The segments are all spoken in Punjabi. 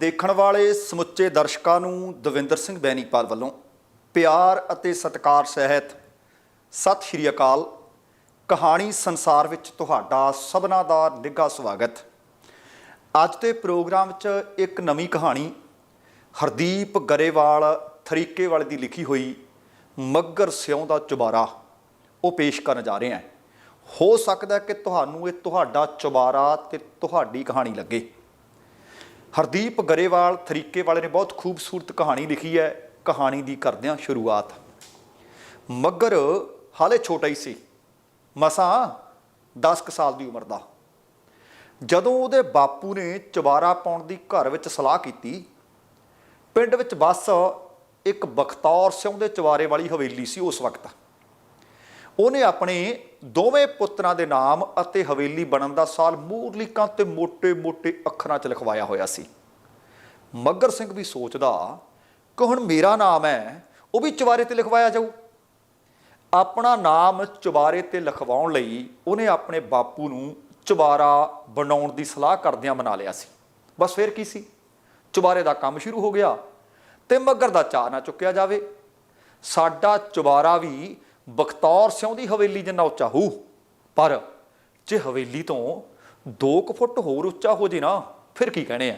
ਦੇਖਣ ਵਾਲੇ ਸਮੁੱਚੇ ਦਰਸ਼ਕਾਂ ਨੂੰ ਦਵਿੰਦਰ ਸਿੰਘ ਬੈਣੀਪਾਲ ਵੱਲੋਂ ਪਿਆਰ ਅਤੇ ਸਤਿਕਾਰ ਸਹਿਤ ਸਤਿ ਸ਼੍ਰੀ ਅਕਾਲ। ਕਹਾਣੀ ਸੰਸਾਰ ਵਿੱਚ ਤੁਹਾਡਾ ਸਭਨਾ ਦਾ ਨਿੱਘਾ ਸਵਾਗਤ। ਅੱਜ ਦੇ ਪ੍ਰੋਗਰਾਮ 'ਚ ਇੱਕ ਨਵੀਂ ਕਹਾਣੀ, ਹਰਦੀਪ ਗਰੇਵਾਲ ਥਰੀਕੇ ਵਾਲੇ ਦੀ ਲਿਖੀ ਹੋਈ ਮੱਗਰ ਸਿਉਂ ਦਾ ਚੁਬਾਰਾ, ਉਹ ਪੇਸ਼ ਕਰਨ ਜਾ ਰਹੇ ਹਾਂ। ਹੋ ਸਕਦਾ ਕਿ ਤੁਹਾਨੂੰ ਇਹ ਤੁਹਾਡਾ ਚੁਬਾਰਾ ਤੇ ਤੁਹਾਡੀ ਕਹਾਣੀ ਲੱਗੇ। ਹਰਦੀਪ ਗਰੇਵਾਲ ਥਰੀਕੇ ਵਾਲੇ ਨੇ ਬਹੁਤ ਖੂਬਸੂਰਤ ਕਹਾਣੀ ਲਿਖੀ ਹੈ। ਕਹਾਣੀ ਦੀ ਕਰਦਿਆਂ ਸ਼ੁਰੂਆਤ। ਮੱਗਰ ਹਾਲੇ ਛੋਟਾ ਹੀ ਸੀ। ਮਸਾਂ 10 ਕੁ ਸਾਲ ਦੀ ਉਮਰ ਦਾ। ਜਦੋਂ ਉਹਦੇ ਬਾਪੂ ਨੇ ਚਵਾਰਾ ਪਾਉਣ ਦੀ ਘਰ ਵਿੱਚ ਸਲਾਹ ਕੀਤੀ, ਪਿੰਡ ਵਿੱਚ ਬਸ ਇੱਕ ਬਖਤੌਰ ਸਿੰਘ ਦੇ ਚਵਾਰੇ ਵਾਲੀ ਹਵੇਲੀ ਸੀ ਉਸ ਵਕਤ। ਉਹਨੇ ਆਪਣੇ ਦੋਵੇਂ ਪੁੱਤਰਾਂ ਦੇ ਨਾਮ ਅਤੇ ਹਵੇਲੀ ਬਣਨ ਦਾ ਸਾਲ ਮੂਰਲੀ ਕੰਧ ਤੇ ਮੋٹے-ਮੋٹے ਅੱਖਰਾਂ 'ਚ ਲਿਖਵਾਇਆ ਹੋਇਆ ਸੀ। ਮੱਗਰ ਸਿੰਘ ਵੀ ਸੋਚਦਾ ਕਿ ਹੁਣ ਮੇਰਾ ਨਾਮ ਹੈ? ਉਹ ਵੀ ਚਵਾਰੇ ਤੇ ਲਿਖਵਾਇਆ ਜਾਊ। ਆਪਣਾ ਨਾਮ ਚਵਾਰੇ ਤੇ ਲਿਖਵਾਉਣ ਲਈ ਉਹਨੇ ਆਪਣੇ ਬਾਪੂ ਨੂੰ ਚਵਾਰਾ ਬਣਾਉਣ ਦੀ ਸਲਾਹ ਕਰਦਿਆਂ ਮਨਾ ਲਿਆ ਸੀ। ਬਸ ਫਿਰ ਕੀ ਸੀ? ਚਵਾਰੇ ਦਾ ਕੰਮ ਸ਼ੁਰੂ ਹੋ ਗਿਆ ਤੇ ਮੱਗਰ ਦਾ ਚਾਹ ਨਾ ਚੁੱਕਿਆ ਜਾਵੇ। ਸਾਡਾ ਚਵਾਰਾ ਵੀ ਬਖਤੌਰ ਸਿਉਂ ਦੀ ਹਵੇਲੀ ਜਿੰਨਾ ਉੱਚਾ ਹੋਊ, ਪਰ ਜੇ ਹਵੇਲੀ ਤੋਂ 2 ਫੁੱਟ ਹੋਰ ਉੱਚਾ ਹੋ ਜੇ ਨਾ, ਫਿਰ ਕੀ ਕਹਣੇ ਆ?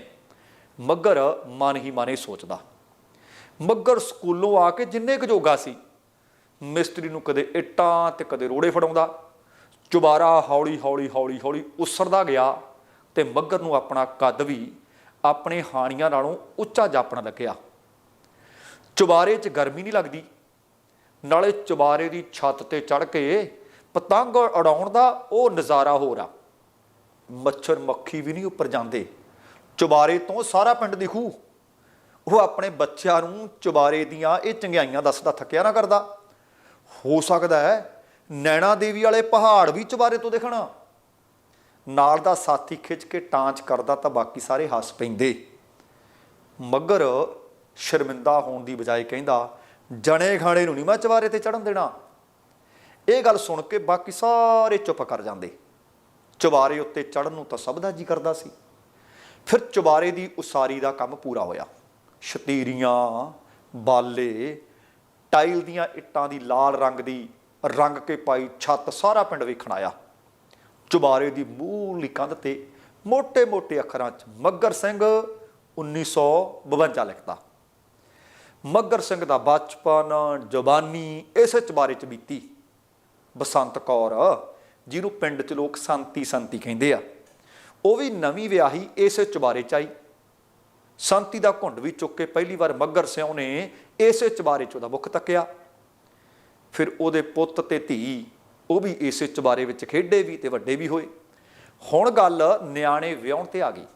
ਮੱਗਰ ਮਨ ਹੀ ਮਾਨੇ ਸੋਚਦਾ। ਮੱਗਰ ਸਕੂਲੋਂ ਆ ਕੇ ਜਿੰਨੇ ਕੁ ਜੋਗਾ ਸੀ, ਮਿਸਤਰੀ ਨੂੰ ਕਦੇ ਇੱਟਾਂ ਤੇ ਕਦੇ ਰੋੜੇ ਫੜਾਉਂਦਾ, ਚੁਬਾਰਾ ਹੌਲੀ ਹੌਲੀ ਹੌਲੀ ਹੌਲੀ ਉਸਰਦਾ ਗਿਆ ਤੇ ਮੱਗਰ ਨੂੰ ਆਪਣਾ ਕੱਦ ਵੀ ਆਪਣੇ ਹਾਣੀਆਂ ਨਾਲੋਂ ਉੱਚਾ ਜਾਪਣ ਲੱਗਿਆ। ਚੁਬਾਰੇ 'ਚ ਗਰਮੀ ਨਹੀਂ ਲੱਗਦੀ ਨਾਲੇ ਚੁਬਾਰੇ ਦੀ ਛੱਤ ਤੇ ਚੜ ਕੇ ਪਤੰਗ ਉਡਾਉਣ ਦਾ ਉਹ ਨਜ਼ਾਰਾ ਹੋਰ ਆ। ਮੱਛਰ ਮੱਖੀ ਵੀ ਨਹੀਂ ਉੱਪਰ ਜਾਂਦੇ। ਚੁਬਾਰੇ ਤੋਂ ਸਾਰਾ ਪਿੰਡ ਦਿਖੂ ਉਹ ਆਪਣੇ ਬੱਚਿਆਂ ਨੂੰ ਚੁਬਾਰੇ ਦੀਆਂ ਇਹ ਚੰਗਿਆਈਆਂ ਦੱਸਦਾ ਥੱਕਿਆ ਨਾ ਕਰਦਾ। ਹੋ ਸਕਦਾ ਹੈ ਨੈਣਾ ਦੇਵੀ ਵਾਲੇ ਪਹਾੜ ਵੀ ਚੁਬਾਰੇ ਤੋਂ ਦੇਖਣਾ। ਨਾਲ ਦਾ ਸਾਥੀ ਖਿੱਚ ਕੇ ਟਾਂਚ ਕਰਦਾ ਤਾਂ ਬਾਕੀ ਸਾਰੇ ਹੱਸ ਪੈਂਦੇ। ਮਗਰ ਸ਼ਰਮਿੰਦਾ ਹੋਣ ਦੀ ਬਜਾਏ ਕਹਿੰਦਾ ਜਣੇ ਖਾਣੇ ਨੂੰ ਨਹੀਂ ਮੈਂ ਚਵਾਰੇ ਤੇ ਚੜਨ ਦੇਣਾ। ਇਹ ਗੱਲ ਸੁਣ ਕੇ ਬਾਕੀ ਸਾਰੇ ਚੁੱਪ ਕਰ ਜਾਂਦੇ। ਚੁਬਾਰੇ ਉੱਤੇ ਚੜਨ ਨੂੰ ਤਾਂ ਸਭ ਦਾ ਜੀ ਕਰਦਾ ਸੀ। ਫਿਰ ਚੁਬਾਰੇ ਦੀ ਉਸਾਰੀ ਦਾ ਕੰਮ ਪੂਰਾ ਹੋਇਆ। ਸ਼ਤੀਰੀਆਂ ਬਾਲੇ, ਟਾਈਲ ਦੀਆਂ ਇੱਟਾਂ ਦੀ ਲਾਲ ਰੰਗ ਦੀ ਰੰਗ ਕੇ ਪਾਈ ਛੱਤ ਸਾਰਾ ਪਿੰਡ ਵੇਖਣ ਆਇਆ। ਚੁਬਾਰੇ ਦੀ ਮੂਲੀ ਕੰਧ ਤੇ ਮੋٹے-ਮੋٹے ਅੱਖਰਾਂ 'ਚ ਮੱਗਰ ਸਿੰਘ 1952 ਲਿਖਦਾ। ਮੱਗਰ ਸਿੰਘ ਦਾ ਬਚਪਨ ਜਵਾਨੀ ਇਸੇ ਚਬਾਰੇ 'ਚ ਬੀਤੀ। ਬਸੰਤ ਕੌਰ, ਜਿਹਨੂੰ ਪਿੰਡ 'ਚ ਲੋਕ ਸੰਤੀ ਸੰਤੀ ਕਹਿੰਦੇ ਆ। ਉਹ ਵੀ ਨਵੀਂ ਵਿਆਹੀ ਇਸੇ ਚਬਾਰੇ 'ਚ ਆਈ। ਸੰਤੀ ਦਾ ਘੁੰਡ ਵੀ ਚੁੱਕ ਕੇ ਪਹਿਲੀ ਵਾਰ ਮੱਗਰ ਸਿਉ ਨੇ ਇਸੇ ਚਬਾਰੇ 'ਚ ਉਹਦਾ ਮੁੱਖ ਤੱਕਿਆ। ਫਿਰ ਉਹਦੇ ਪੁੱਤ ਤੇ ਧੀ, ਉਹ ਵੀ ਇਸੇ ਚਬਾਰੇ ਵਿੱਚ ਖੇਡੇ ਵੀ ਤੇ ਵੱਡੇ ਵੀ ਹੋਏ। ਹੁਣ ਗੱਲ ਨਿਆਣੇ ਵਿਆਹਣ ਤੇ ਆ ਗਈ।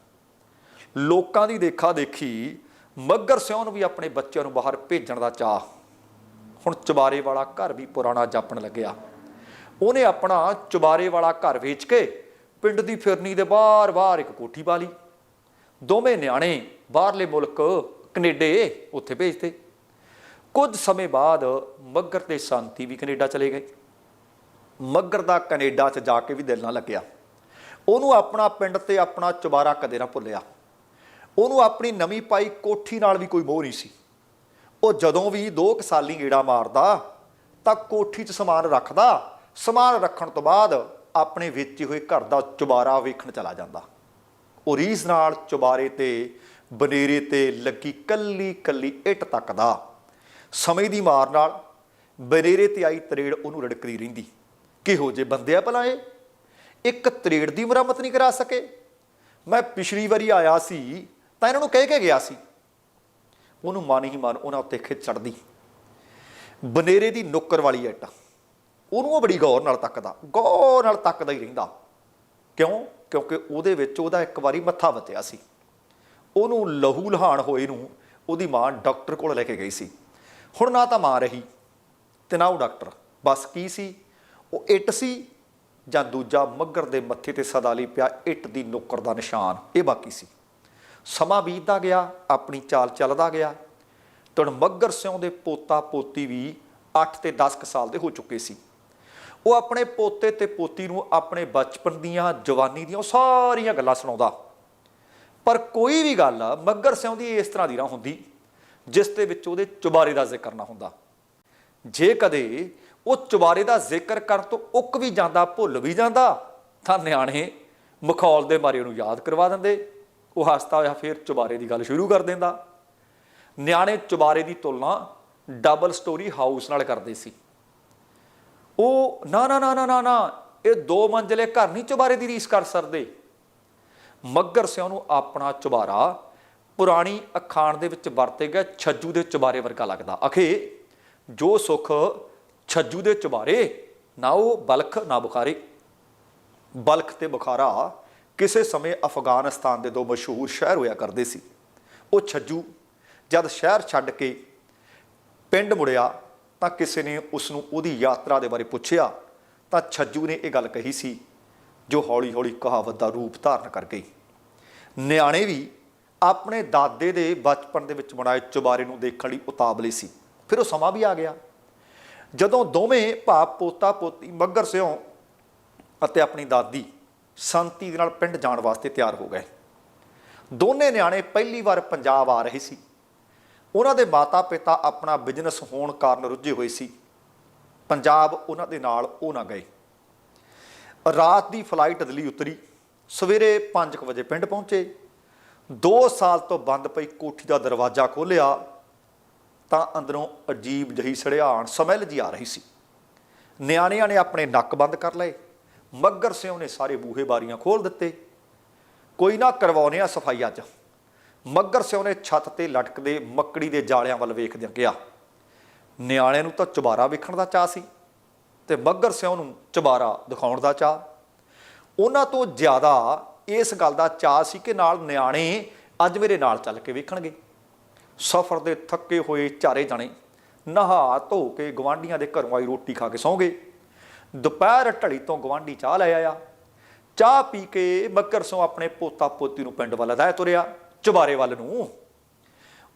ਲੋਕਾਂ ਦੀ ਦੇਖਾ ਦੇਖੀ ਮੱਗਰ ਸਿਉਂ ਨੂੰ ਵੀ ਆਪਣੇ ਬੱਚਿਆਂ ਨੂੰ ਬਾਹਰ ਭੇਜਣ ਦਾ ਚਾਹ ਹੁਣ ਚੁਬਾਰੇ ਵਾਲਾ ਘਰ ਵੀ ਪੁਰਾਣਾ ਜਾਪਣ ਲੱਗਿਆ। ਉਹਨੇ ਆਪਣਾ ਚੁਬਾਰੇ ਵਾਲਾ ਘਰ ਵੇਚ ਕੇ ਪਿੰਡ ਦੀ ਫਿਰਨੀ ਦੇ ਬਾਹਰ-ਬਾਹਰ ਇੱਕ ਕੋਠੀ ਪਾ ਲਈ ਦੋਵੇਂ ਨਿਆਣੇ ਬਾਹਰਲੇ ਮੁਲਕ, ਕੈਨੇਡੇ ਉੱਥੇ ਭੇਜਤੇ। ਕੁਝ ਸਮੇਂ ਬਾਅਦ ਮੱਗਰ ਤੇ ਸ਼ਾਂਤੀ ਵੀ ਕੈਨੇਡਾ ਚਲੇ ਗਏ। ਮੱਗਰ ਦਾ ਕੈਨੇਡਾ 'ਚ ਜਾ ਕੇ ਵੀ ਦਿਲ ਨਾ ਲੱਗਿਆ। ਉਹਨੂੰ ਆਪਣਾ ਪਿੰਡ ਤੇ ਆਪਣਾ ਚੁਬਾਰਾ ਕਦੇ ਨਾ ਭੁੱਲਿਆ। ਉਹਨੂੰ ਆਪਣੀ ਨਵੀਂ ਪਾਈ ਕੋਠੀ ਨਾਲ ਵੀ ਕੋਈ ਮੋਹ ਨਹੀਂ ਸੀ। ਉਹ ਜਦੋਂ ਵੀ ਦੋ ਕਸਾਲੀ ਸਾਲੀ ਗੇੜਾ ਮਾਰਦਾ, ਤਾਂ ਕੋਠੀ 'ਚ ਸਮਾਨ ਰੱਖਦਾ, ਸਮਾਨ ਰੱਖਣ ਤੋਂ ਬਾਅਦ ਆਪਣੇ ਵੇਚੇ ਹੋਏ ਘਰ ਦਾ ਚੁਬਾਰਾ ਵੇਖਣ ਚਲਾ ਜਾਂਦਾ। ਉਹ ਰੀਸ ਨਾਲ ਚੁਬਾਰੇ ਤੇ, ਬਨੇਰੇ ਤੇ ਲੱਗੀ ਕੱਲੀ ਕੱਲੀ ਇੱਟ ਤੱਕਦਾ ਸਮੇਂ ਦੀ ਮਾਰ ਨਾਲ ਬਨੇਰੇ ਤੇ ਆਈ ਤਰੇੜ ਉਹਨੂੰ ਰੜਕਦੀ ਰਹਿੰਦੀ। ਕਿਹੋ ਜੇ ਬੰਦੇ ਆ ਭਲਾ ਇਹ? ਇੱਕ ਤਰੇੜ ਦੀ ਮੁਰੰਮਤ ਨਹੀਂ ਕਰਾ ਸਕੇ। ਮੈਂ ਪਿਛਲੀ ਵਾਰੀ ਆਇਆ ਸੀ ਤਾਂ ਇਹਨਾਂ ਨੂੰ ਕਹਿ ਕੇ ਗਿਆ ਸੀ। ਉਹਨੂੰ ਮਨ ਹੀ ਮਨ ਉਹਨਾਂ ਉੱਤੇ ਖਿੱਚ ਚੜਦੀ। ਬਨੇਰੇ ਦੀ ਨੁੱਕਰ ਵਾਲੀ ਇੱਟ। ਉਹਨੂੰ ਉਹ ਬੜੀ ਗੌਰ ਨਾਲ ਤੱਕਦਾ। ਗੌਰ ਨਾਲ ਤੱਕਦਾ ਹੀ ਰਹਿੰਦਾ। ਕਿਉਂ? ਕਿਉਂਕਿ ਉਹਦੇ ਵਿੱਚ ਉਹਦਾ ਇੱਕ ਵਾਰੀ ਮੱਥਾ ਵਤਿਆ ਸੀ। ਉਹਨੂੰ ਲਹੂ ਲਹਾਨ ਹੋਏ ਨੂੰ ਉਹਦੀ ਮਾਂ ਡਾਕਟਰ ਕੋਲ ਲੈ ਕੇ ਗਈ ਸੀ। ਹੁਣ ਨਾ ਤਾਂ ਮਾਂ ਰਹੀ ਤੇ ਨਾ ਉਹ ਡਾਕਟਰ। ਬਸ ਕੀ ਸੀ? ਉਹ ਇੱਟ ਸੀ ਜਾਂ ਦੂਜਾ ਮੱਗਰ ਦੇ ਮੱਥੇ ਤੇ ਸਦਾ ਲਈ ਪਿਆ ਇੱਟ ਦੀ ਨੁੱਕਰ ਦਾ ਨਿਸ਼ਾਨ। ਇਹ ਬਾਕੀ ਸੀ। ਸਮਾਂ ਬੀਤਦਾ ਗਿਆ, ਆਪਣੀ ਚਾਲ ਚੱਲਦਾ ਗਿਆ। ਤਣ ਮੱਗਰ ਸਿਉਂ ਦੇ ਪੋਤਾ ਪੋਤੀ ਵੀ 8 ਤੇ 10 ਕੁ ਸਾਲ ਦੇ ਹੋ ਚੁੱਕੇ ਸੀ। ਉਹ ਆਪਣੇ ਪੋਤੇ ਤੇ ਪੋਤੀ ਨੂੰ ਆਪਣੇ ਬਚਪਨ ਦੀਆਂ, ਜਵਾਨੀ ਦੀਆਂ ਉਹ ਸਾਰੀਆਂ ਗੱਲਾਂ ਸੁਣਾਉਂਦਾ। ਪਰ ਕੋਈ ਵੀ ਗੱਲ ਮੱਗਰ ਸਿਉਂ ਦੀ ਇਸ ਤਰ੍ਹਾਂ ਦੀ ਨਾ ਹੁੰਦੀ, ਜਿਸ ਦੇ ਵਿੱਚ ਉਹਦੇ ਚੁਬਾਰੇ ਦਾ ਜ਼ਿਕਰ ਨਾ ਹੁੰਦਾ। ਜੇ ਕਦੇ ਉਹ ਚੁਬਾਰੇ ਦਾ ਜ਼ਿਕਰ ਕਰਨ ਤੋਂ ਉੱਕ ਵੀ ਜਾਂਦਾ, ਭੁੱਲ ਵੀ ਜਾਂਦਾ, ਤਾਂ ਨਿਆਣੇ ਮਖੌਲ ਦੇ ਮਾਰੇ ਉਹਨੂੰ ਯਾਦ ਕਰਵਾ ਦਿੰਦੇ। ਉਹ ਹੱਸਦਾ ਹੋਇਆ, ਫਿਰ ਚੁਬਾਰੇ ਦੀ ਗੱਲ ਸ਼ੁਰੂ ਕਰ ਦਿੰਦਾ। ਨਿਆਣੇ ਚੁਬਾਰੇ ਦੀ ਤੁਲਨਾ ਡਬਲ ਸਟੋਰੀ ਹਾਊਸ ਨਾਲ ਕਰਦੇ ਸੀ। ਉਹ ਨਾ ਨਾ ਨਾ ਨਾ ਨਾ ਨਾ, ਇਹ ਦੋ ਮੰਜ਼ਲੇ ਘਰ ਨਹੀਂ ਚੁਬਾਰੇ ਦੀ ਰੀਸ ਕਰ ਸਕਦੇ। ਮੱਗਰ ਸਿਉ ਨੂੰ ਆਪਣਾ ਚੁਬਾਰਾ ਪੁਰਾਣੀ ਅਖਾਣ ਦੇ ਵਿੱਚ ਵਰਤੇ ਗਏ ਛੱਜੂ ਦੇ ਚੁਬਾਰੇ ਵਰਗਾ ਲੱਗਦਾ। ਅਖੇ, ਜੋ ਸੁਖ ਛੱਜੂ ਦੇ ਚੁਬਾਰੇ, ਨਾ ਉਹ ਬਲਖ ਨਾ ਬੁਖਾਰੇ। ਬਲਖ ਤੇ ਬੁਖਾਰਾ ਕਿਸੇ ਸਮੇਂ ਅਫਗਾਨਿਸਤਾਨ ਦੇ ਦੋ ਮਸ਼ਹੂਰ ਸ਼ਹਿਰ ਹੋਇਆ ਕਰਦੇ ਸੀ। ਉਹ ਛੱਜੂ, ਜਦ ਸ਼ਹਿਰ ਛੱਡ ਕੇ ਪਿੰਡ ਮੁੜਿਆ ਤਾਂ ਕਿਸੇ ਨੇ ਉਸ ਨੂੰ ਉਹਦੀ ਯਾਤਰਾ ਦੇ ਬਾਰੇ ਪੁੱਛਿਆ ਤਾਂ ਛੱਜੂ ਨੇ ਇਹ ਗੱਲ ਕਹੀ ਸੀ, ਜੋ ਹੌਲੀ-ਹੌਲੀ ਕਹਾਵਤ ਦਾ ਰੂਪ ਧਾਰਨ ਕਰ ਗਈ। ਨਿਆਣੇ ਵੀ ਆਪਣੇ ਦਾਦੇ ਦੇ ਬਚਪਨ ਦੇ ਵਿੱਚ ਬਣਾਏ ਚੁਬਾਰੇ ਨੂੰ ਦੇਖਣ ਲਈ ਉਤਾਵਲੇ ਸੀ। ਫਿਰ ਉਹ ਸਮਾਂ ਵੀ ਆ ਗਿਆ। ਜਦੋਂ ਦੋਵੇਂ ਭਾਪ ਪੋਤਾ, ਪੋਤੀ ਮੱਗਰ ਸਿਓ ਅਤੇ ਆਪਣੀ ਦਾਦੀ ਸੰਤੀ ਦੇ ਨਾਲ ਪਿੰਡ ਜਾਣ ਵਾਸਤੇ ਤਿਆਰ ਹੋ ਗਏ। ਦੋਨੇ ਨਿਆਣੇ ਪਹਿਲੀ ਵਾਰ ਪੰਜਾਬ ਆ ਰਹੇ ਸੀ। ਉਹਨਾਂ ਦੇ ਮਾਤਾ-ਪਿਤਾ ਆਪਣਾ ਬਿਜ਼ਨਸ ਹੋਣ ਕਾਰਨ ਰੁੱਝੇ ਹੋਏ ਸੀ। ਪੰਜਾਬ ਉਹਨਾਂ ਦੇ ਨਾਲ ਉਹ ਨਾ ਗਏ। ਰਾਤ ਦੀ ਫਲਾਈਟ ਦਿੱਲੀ ਉਤਰੀ। ਸਵੇਰੇ 5 ਵਜੇ ਪਿੰਡ ਪਹੁੰਚੇ। 2 ਸਾਲ ਤੋਂ ਬੰਦ ਪਈ ਕੋਠੀ ਦਾ ਦਰਵਾਜ਼ਾ ਖੋਲ੍ਹਿਆ ਤਾਂ ਅੰਦਰੋਂ ਅਜੀਬ ਜਹੀ ਸੜਿਆਣ ਸਮੈਲ ਜੀ ਆ ਰਹੀ ਸੀ। ਨਿਆਣਿਆਂ ਨੇ ਆਪਣੇ ਨੱਕ ਬੰਦ ਕਰ ਲਏ। ਮੱਗਰ ਸਿਉ ਨੇ ਸਾਰੇ ਬੂਹੇ ਬਾਰੀਆਂ ਖੋਲ ਦਿੱਤੇ। ਕੋਈ ਨਾ ਕਰਵਾਉਨੇ ਆ ਸਫ਼ਾਈ ਅੱਜ ਮੱਗਰ ਸਿਉ ਨੇ ਛੱਤ ਤੇ ਲਟਕਦੇ ਮੱਕੜੀ ਦੇ ਜਾਲਿਆਂ ਵੱਲ ਵੇਖਦਿਆਂ ਕਿਹਾ, ਨਿਆਣਿਆਂ ਨੂੰ ਤਾਂ ਚੁਬਾਰਾ ਵੇਖਣ ਦਾ ਚਾਹ ਸੀ ਤੇ ਮੱਗਰ ਸਿਉ ਨੂੰ ਚੁਬਾਰਾ ਦਿਖਾਉਣ ਦਾ ਚਾਹ ਉਹਨਾਂ ਤੋਂ ਜ਼ਿਆਦਾ ਇਸ ਗੱਲ ਦਾ ਚਾਹ ਸੀ ਕਿ ਨਾਲ ਨਿਆਣੇ ਅੱਜ ਮੇਰੇ ਨਾਲ ਚੱਲ ਕੇ ਵੇਖਣਗੇ। ਸਫ਼ਰ ਦੇ ਥੱਕੇ ਹੋਏ ਚਾਰੇ ਜਣੇ ਨਹਾ ਧੋ ਕੇ ਗਵਾਂਢੀਆਂ ਦੇ ਘਰੋਂ ਆਈ ਰੋਟੀ ਖਾ ਕੇ ਸੌਂ ਗਏ। ਦੁਪਹਿਰ ਢਲੀ ਤੋਂ ਗਵਾਂਢੀ ਚਾਹ ਲੈ ਆਇਆ। ਚਾਹ ਪੀ ਕੇ ਮੱਕਰਸੋਂ ਆਪਣੇ ਪੋਤਾ ਪੋਤੀ ਨੂੰ ਪਿੰਡ ਵੱਲ ਅਦਾਇ ਤੁਰਿਆ, ਚੁਬਾਰੇ ਵੱਲ ਨੂੰ।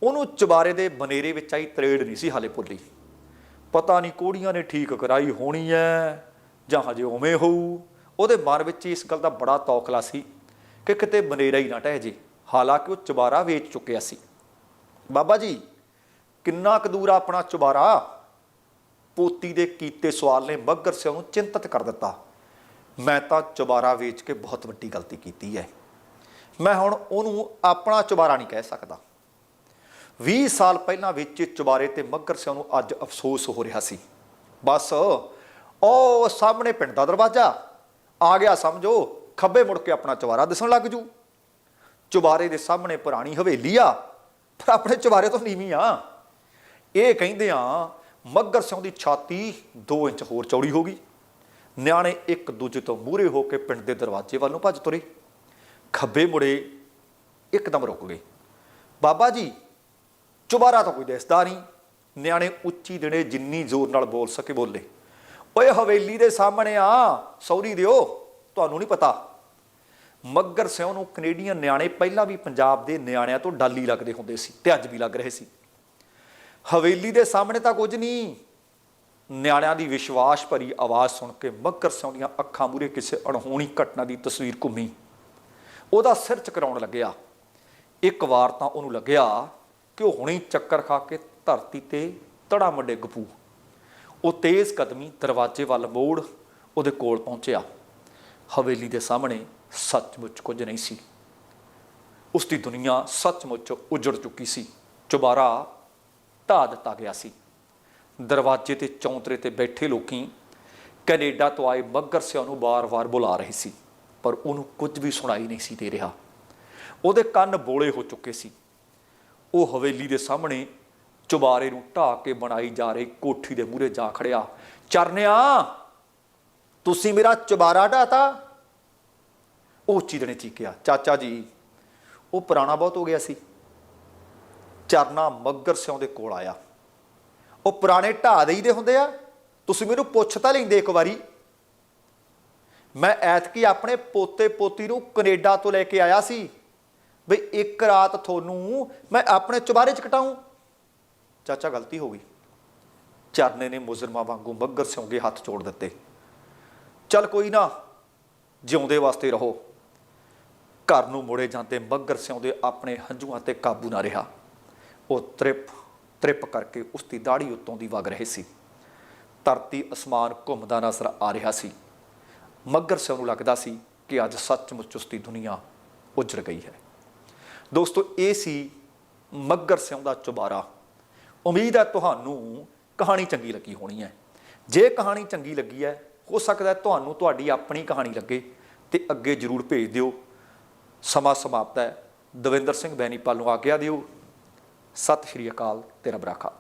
ਉਹਨੂੰ ਚੁਬਾਰੇ ਦੇ ਬਨੇਰੇ ਵਿੱਚ ਆਈ ਤਰੇੜ ਨਹੀਂ ਸੀ ਹਾਲੇ ਭੁੱਲੀ। ਪਤਾ ਨਹੀਂ ਕੋੜੀਆਂ ਨੇ ਠੀਕ ਕਰਾਈ ਹੋਣੀ ਐ ਜਾਂ ਹਜੇ ਉਵੇਂ ਹੋਊ। ਉਹਦੇ ਮਨ ਵਿੱਚ ਇਸ ਗੱਲ ਦਾ ਬੜਾ ਤੌਖਲਾ ਸੀ ਕਿ ਕਿਤੇ ਬਨੇਰਾ ਹੀ ਨਾ ਟਹਿ ਜੇ, ਹਾਲਾਂਕਿ ਉਹ ਚੁਬਾਰਾ ਵੇਚ ਚੁੱਕਿਆ ਸੀ। ਬਾਬਾ ਜੀ, ਕਿੰਨਾ ਕੁ ਦੂਰ ਆ ਆਪਣਾ ਚੁਬਾਰਾ? ਪੋਤੀ ਦੇ ਕੀਤੇ ਸਵਾਲ ਨੇ ਮੱਗਰ ਸਿਉ ਨੂੰ ਚਿੰਤਤ ਕਰ ਦਿੱਤਾ। ਮੈਂ ਤਾਂ ਚੁਬਾਰਾ ਵੇਚ ਕੇ ਬਹੁਤ ਵੱਡੀ ਗਲਤੀ ਕੀਤੀ ਹੈ। ਮੈਂ ਹੁਣ ਉਹਨੂੰ ਆਪਣਾ ਚੁਬਾਰਾ ਨਹੀਂ ਕਹਿ ਸਕਦਾ। 20 ਸਾਲ ਪਹਿਲਾਂ ਵੇਚੇ ਚੁਬਾਰੇ ਤੇ ਮੱਗਰ ਸਿਉ ਨੂੰ ਅੱਜ ਅਫਸੋਸ ਹੋ ਰਿਹਾ ਸੀ। ਬਸ, ਉਹ ਸਾਹਮਣੇ ਪਿੰਡ ਦਾ ਦਰਵਾਜ਼ਾ। ਆ ਗਿਆ ਸਮਝੋ, ਖੱਬੇ ਮੁੜ ਕੇ ਆਪਣਾ ਚੁਬਾਰਾ ਦਿਸਣ ਲੱਗ ਜੂ। ਚੁਬਾਰੇ ਦੇ ਸਾਹਮਣੇ ਪੁਰਾਣੀ ਹਵੇਲੀ ਆ, ਪਰ ਆਪਣੇ ਚੁਬਾਰੇ ਤੋਂ ਨੀਵੀਂ ਆ। ਇਹ ਕਹਿੰਦੇ ਆ ਮੱਗਰ ਸਿਉ ਦੀ ਛਾਤੀ 2 ਇੰਚ ਹੋਰ ਚੌੜੀ ਹੋ ਗਈ। ਨਿਆਣੇ ਇੱਕ ਦੂਜੇ ਤੋਂ ਮੂਹਰੇ ਹੋ ਕੇ ਪਿੰਡ ਦੇ ਦਰਵਾਜ਼ੇ ਵੱਲ ਨੂੰ ਭੱਜ ਤੁਰੇ। ਖੱਬੇ ਮੁੜੇ ਇੱਕਦਮ ਰੁਕ ਗਏ। ਬਾਬਾ ਜੀ, ਚੁਬਾਰਾ ਤਾਂ ਕੋਈ ਦਿਸਦਾ ਨਹੀਂ। ਨਿਆਣੇ ਉੱਚੀ ਦਿਨੇ ਜਿੰਨੀ ਜ਼ੋਰ ਨਾਲ ਬੋਲ ਸਕੇ ਬੋਲੇ। ਓਏ ਹਵੇਲੀ ਦੇ ਸਾਹਮਣੇ ਆ, ਸੌਰੀ ਦਿਓ, ਤੁਹਾਨੂੰ ਨਹੀਂ ਪਤਾ। ਮੱਗਰ ਸਿਉ ਨੂੰ ਕੈਨੇਡੀਅਨ ਨਿਆਣੇ ਪਹਿਲਾਂ ਵੀ ਪੰਜਾਬ ਦੇ ਨਿਆਣਿਆਂ ਤੋਂ ਡਾਲੀ ਲੱਗਦੇ ਹੁੰਦੇ ਸੀ ਤੇ ਅੱਜ ਵੀ ਲੱਗ ਰਹੇ ਸੀ। ਹਵੇਲੀ ਦੇ ਸਾਹਮਣੇ ਤਾਂ ਕੁਝ ਨਹੀਂ। ਨਿਆਣਿਆਂ ਦੀ ਵਿਸ਼ਵਾਸ ਭਰੀ ਆਵਾਜ਼ ਸੁਣ ਕੇ ਮੱਕਰ ਸਿਉ ਦੀਆਂ ਅੱਖਾਂ ਮੂਰੇ ਕਿਸੇ ਅਣਹੋਣੀ ਘਟਨਾ ਦੀ ਤਸਵੀਰ ਘੁੰਮੀ। ਉਹਦਾ ਸਿਰ ਚਕਰਾਉਣ ਲੱਗਿਆ। ਇੱਕ ਵਾਰ ਤਾਂ ਉਹਨੂੰ ਲੱਗਿਆ ਕਿ ਉਹ ਹੁਣੇ ਚੱਕਰ ਖਾ ਕੇ ਧਰਤੀ ਤੇ ਤੜਾਮ ਡਿੱਗ ਗਪੂ। ਉਹ ਤੇਜ਼ ਕਦਮੀ ਦਰਵਾਜ਼ੇ ਵੱਲ ਮੋੜ ਉਹਦੇ ਕੋਲ ਪਹੁੰਚਿਆ। ਹਵੇਲੀ ਦੇ ਸਾਹਮਣੇ ਸੱਚਮੁੱਚ ਕੁਝ ਨਹੀਂ ਸੀ। ਉਸ ਦੀ ਦੁਨੀਆ ਸੱਚਮੁੱਚ ਉਜੜ ਚੁੱਕੀ ਸੀ। ਚੁਬਾਰਾ ਢਾਹ ਦਿੱਤਾ ਗਿਆ ਸੀ। ਦਰਵਾਜ਼ੇ ਤੇ ਚੌਂਤਰੇ ਤੇ ਬੈਠੇ ਲੋਕੀ ਕੈਨੇਡਾ ਤੋਂ ਆਏ ਮੱਗਰ ਸਿਆਂ ਨੂੰ ਬਾਰ-ਬਾਰ ਬੁਲਾ ਰਹੇ ਸੀ, ਪਰ ਉਹਨੂੰ ਕੁਝ ਵੀ ਸੁਣਾਈ ਨਹੀਂ ਸੀ ਦੇ ਰਿਹਾ। ਉਹਦੇ ਕੰਨ ਬੋਲੇ ਹੋ ਚੁੱਕੇ ਸੀ। ਉਹ ਹਵੇਲੀ ਦੇ ਸਾਹਮਣੇ ਚੁਬਾਰੇ ਨੂੰ ਢਾਹ ਕੇ ਬਣਾਈ ਜਾ ਰਹੀ ਕੋਠੀ ਦੇ ਮੂਹਰੇ ਜਾ ਖੜਿਆ। ਚਰਨਿਆ, ਤੁਸੀਂ ਮੇਰਾ ਚੁਬਾਰਾ ਢਾਤਾ? ਉਹ ਉੱਚੀ ਦਣੇ ਚੀਕਿਆ, ਚਾਚਾ ਜੀ, ਉਹ ਪੁਰਾਣਾ ਬਹੁਤ ਹੋ ਗਿਆ ਸੀ। ਚਰਨਾ ਮੱਗਰ ਸਿਉਂ ਦੇ ਕੋਲ ਆਇਆ। ਉਹ ਪੁਰਾਣੇ ਢਾਹ ਦੇਈਦੇ ਹੁੰਦੇ ਆ। ਤੁਸੀਂ ਮੈਨੂੰ ਪੁੱਛ ਤਾਂ ਲੈਂਦੇ ਇੱਕ ਵਾਰੀ। ਮੈਂ ਐਤਕੀ ਆਪਣੇ ਪੋਤੇ ਪੋਤੀ ਨੂੰ ਕੈਨੇਡਾ ਤੋਂ ਲੈ ਕੇ ਆਇਆ ਸੀ। ਬਈ ਇੱਕ ਰਾਤ ਤੁਹਾਨੂੰ ਮੈਂ ਆਪਣੇ ਚੁਬਾਰੇ 'ਚ ਕਟਾਉਂ ਚਾਚਾ, ਗਲਤੀ ਹੋ ਗਈ। ਚਰਨੇ ਨੇ ਮੁਜ਼ਰਮਾਂ ਵਾਂਗੂ ਮੱਗਰ ਸਿਉਂਗੇ ਹੱਥ ਜੋੜ ਦਿੱਤੇ। ਚੱਲ ਕੋਈ ਨਾ, ਜਿਉਂਦੇ ਵਾਸਤੇ ਰਹੋ। ਘਰ ਨੂੰ ਮੁੜੇ ਜਾਂਦੇ ਮੱਗਰ ਸਿਉਂ ਦੇ ਆਪਣੇ ਹੰਝੂਆਂ ਤੇ ਕਾਬੂ ਨਾ ਰਿਹਾ। ਉਹ ਤ੍ਰਿਪ ਤ੍ਰਿਪ ਕਰਕੇ ਉਸ ਦੀ ਦਾੜੀ ਉੱਤੋਂ ਦੀ ਵਗ ਰਹੇ ਸੀ। ਧਰਤੀ ਅਸਮਾਨ ਘੁੰਮਦਾ ਨਜ਼ਰ ਆ ਰਿਹਾ ਸੀ। ਮੱਗਰ ਸਿਉਂ ਨੂੰ ਲੱਗਦਾ ਸੀ ਕਿ ਅੱਜ ਸੱਚਮੁੱਚ ਉਸ ਦੀ ਦੁਨੀਆ ਉਜੜ ਗਈ ਹੈ। ਦੋਸਤੋ, ਇਹ ਸੀ ਮੱਗਰ ਸਿਉਂ ਦਾ ਚੁਬਾਰਾ। ਉਮੀਦ ਹੈ ਤੁਹਾਨੂੰ ਕਹਾਣੀ ਚੰਗੀ ਲੱਗੀ ਹੋਣੀ ਹੈ। ਜੇ ਕਹਾਣੀ ਚੰਗੀ ਲੱਗੀ ਹੈ, ਹੋ ਸਕਦਾ ਤੁਹਾਨੂੰ ਤੁਹਾਡੀ ਆਪਣੀ ਕਹਾਣੀ ਲੱਗੇ ਤੇ ਅੱਗੇ ਜਰੂਰ ਭੇਜ ਦਿਓ। ਸਮਾਂ ਸਮਾਪਤ ਹੈ। ਦਵਿੰਦਰ ਸਿੰਘ ਬੈਨੀਪਾਲ ਨੂੰ ਆਗਿਆ ਦਿਓ। ਸਤਿ ਸ਼੍ਰੀ ਅਕਾਲ ਤੇਰਾ ਬਰਾਖਾ